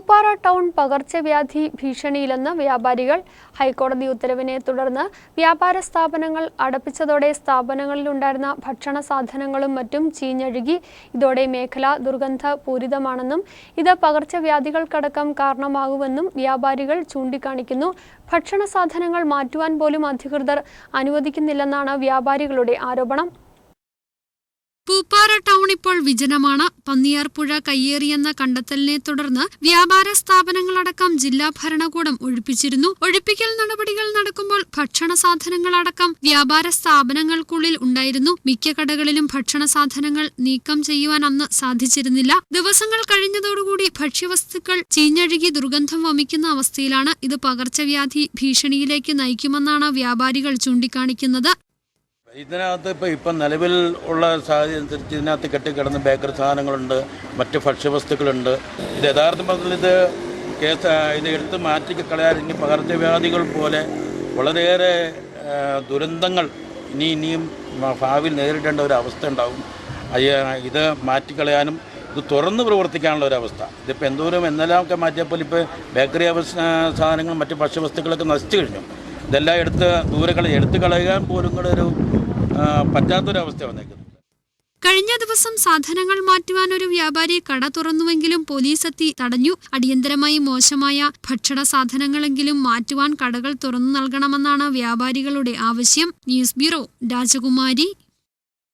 Pooppara town പകർച്ചവ്യാധി ഭീഷണിയിലെന്ന് വ്യാപാരികൾ. ഹൈക്കോടതി ഉത്തരവിനെ തുടർന്ന് വ്യാപാര സ്ഥാപനങ്ങൾ അടപ്പിച്ചതോടെ സ്ഥാപനങ്ങളിലുണ്ടായിരുന്ന ഭക്ഷണ സാധനങ്ങളും മറ്റും ചീഞ്ഞഴുകി. ഇതോടെ മേഖല ദുർഗന്ധ പൂരിതമാണെന്നും ഇത് പകർച്ചവ്യാധികൾക്കടക്കം കാരണമാകുമെന്നും വ്യാപാരികൾ ചൂണ്ടിക്കാണിക്കുന്നു. ഭക്ഷണ സാധനങ്ങൾ മാറ്റുവാൻ പോലും അധികൃതർ അനുവദിക്കുന്നില്ലെന്നാണ് വ്യാപാരികളുടെ ആരോപണം. പൂപ്പാറ ടൗൺ ഇപ്പോൾ വിജനമാണ്. പന്നിയാർപ്പുഴ കയ്യേറിയെന്ന കണ്ടെത്തലിനെ തുടർന്ന് വ്യാപാര സ്ഥാപനങ്ങളടക്കം ജില്ലാ ഭരണകൂടം ഒഴിപ്പിച്ചിരുന്നു. ഒഴിപ്പിക്കൽ നടപടികൾ നടക്കുമ്പോൾ ഭക്ഷണ സാധനങ്ങളടക്കം വ്യാപാര സ്ഥാപനങ്ങൾക്കുള്ളിൽ ഉണ്ടായിരുന്നു. മിക്ക കടകളിലും ഭക്ഷണ സാധനങ്ങൾ നീക്കം ചെയ്യുവാൻ അന്ന് സാധിച്ചിരുന്നില്ല. ദിവസങ്ങൾ കഴിഞ്ഞതോടുകൂടി ഭക്ഷ്യവസ്തുക്കൾ ചീഞ്ഞഴുകി ദുർഗന്ധം വമിക്കുന്ന അവസ്ഥയിലാണ്. ഇത് പകർച്ചവ്യാധി ഭീഷണിയിലേക്ക് നയിക്കുമെന്നാണ് വ്യാപാരികൾ ചൂണ്ടിക്കാണിക്കുന്നത്. ഇതിനകത്ത് ഇപ്പോൾ ഇപ്പം നിലവിൽ ഉള്ള സാഹചര്യം അനുസരിച്ച് ഇതിനകത്ത് കെട്ടിക്കിടന്ന് ബേക്കറി സാധനങ്ങളുണ്ട് മറ്റ് ഭക്ഷ്യവസ്തുക്കളുണ്ട്. ഇത് യഥാർത്ഥത്തിൽ ഇത് കേസ് ഇത് എടുത്ത് മാറ്റി കളയാനെങ്കിൽ പകർച്ചവ്യാധികൾ പോലെ വളരെയേറെ ദുരന്തങ്ങൾ ഇനി ഇനിയും ഭാവിയിൽ നേരിടേണ്ട ഒരു അവസ്ഥ ഉണ്ടാകും ഇത് മാറ്റിക്കളയാനും ഇത് തുറന്ന് പ്രവർത്തിക്കാനുള്ള ഒരു അവസ്ഥ. ഇതിപ്പോൾ എന്തോരം എന്നെല്ലാമൊക്കെ മാറ്റിയപ്പോൾ ഇപ്പോൾ ബേക്കറി സാധനങ്ങളും മറ്റ് ഭക്ഷ്യവസ്തുക്കളൊക്കെ നശിച്ചു കഴിഞ്ഞു. ഇതെല്ലാം എടുത്ത് ദൂരെ കളി എടുത്തു കളയാൻ പോലും കൂടെ ഒരു പറ്റാത്തൊരവസ്ഥ വന്നേക്കുന്നത്. കഴിഞ്ഞ ദിവസം സാധനങ്ങൾ മാറ്റുവാൻ ഒരു വ്യാപാരി കട തുറന്നുവെങ്കിലും പോലീസ് എത്തി തടഞ്ഞു. അടിയന്തരമായി മോശമായ ഭക്ഷണ സാധനങ്ങളെങ്കിലും മാറ്റുവാൻ കടകൾ തുറന്നു നൽകണമെന്നാണ് വ്യാപാരികളുടെ ആവശ്യം. ന്യൂസ് ബ്യൂറോ രാജകുമാരി